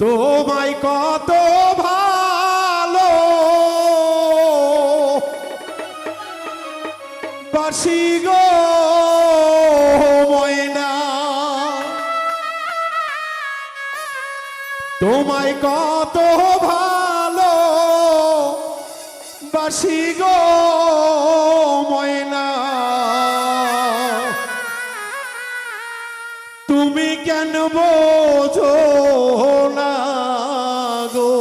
তোমায় কত ভালো। বাসি গো ময়না তোমায় কত ভালো। বাসি গো ময়না। তুমি কেন বোঝো না গো?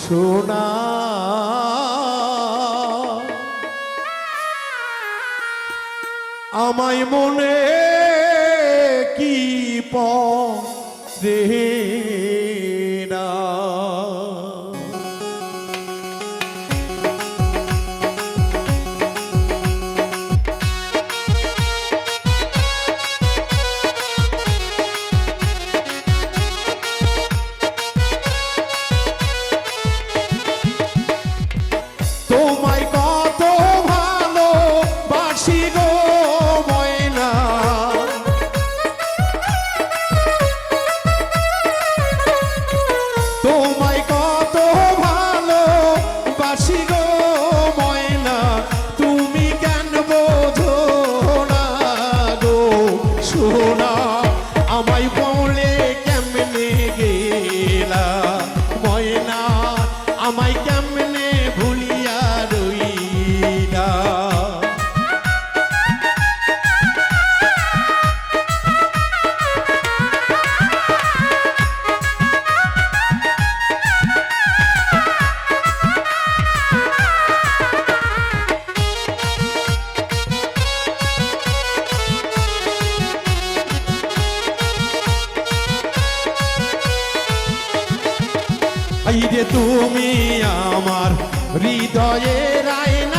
সোনা আমায় মনে কি পরে আমার হৃদয়ের আয়না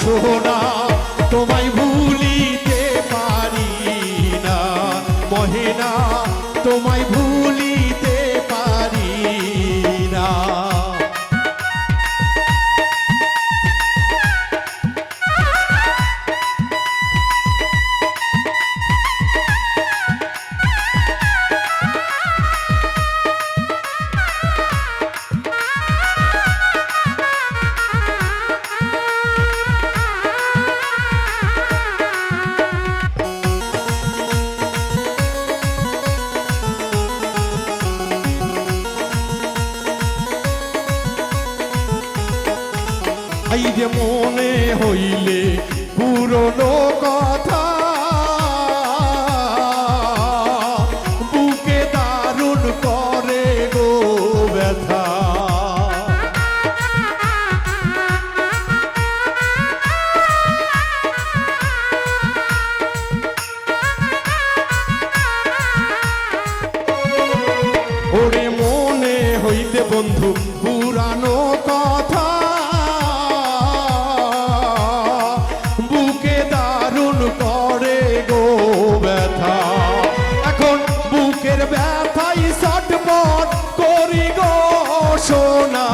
সোনা তোমায় যে মনে হইলে পুরনো কথা। বুকে দারুণ করে গো ব্যথা। ওরে মনে হইতে বন্ধু সোনা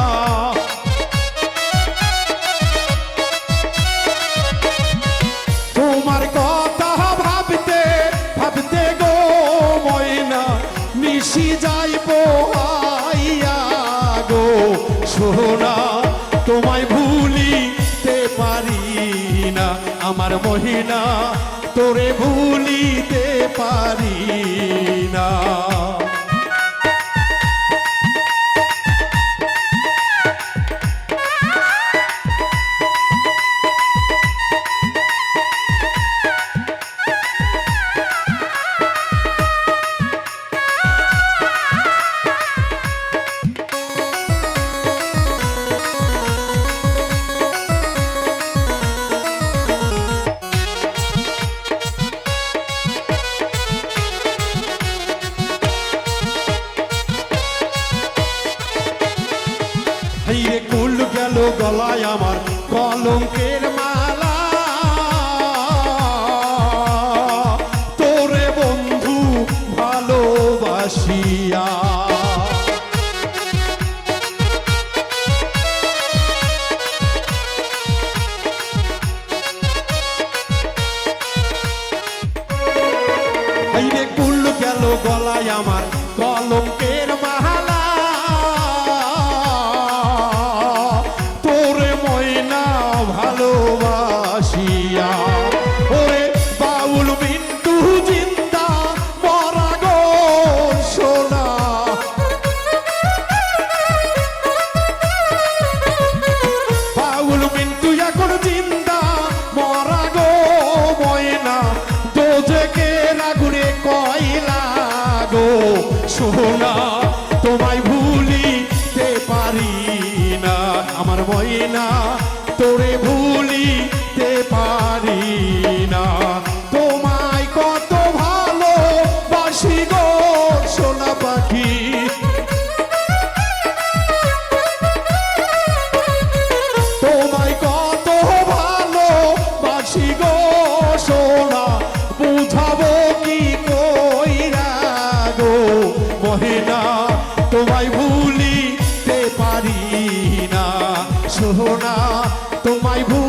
তোমার কথা ভাবতে ভাবতে গো ময়না, মিশি যাইব আইয়া গো। সোনা, তোমায় ভুলিতে পারি না। আমার মহিনা, তোরে ভুলিতে পারি গলায় আমার কলঙ্কের মালা। তোরে বন্ধু ভালোবাসিয়া। গলায় আমার ভুলিতে পারি না। তোমায় কত ভালো বাসি গো, সোনা পাখি। তোমায় কত ভালো বাসি গো, সোনা, বুঝাবো কি কইরা গো? মহিনা, তোমায় ভুলিতে পারি না। সোনা তোমায় ভুলিতে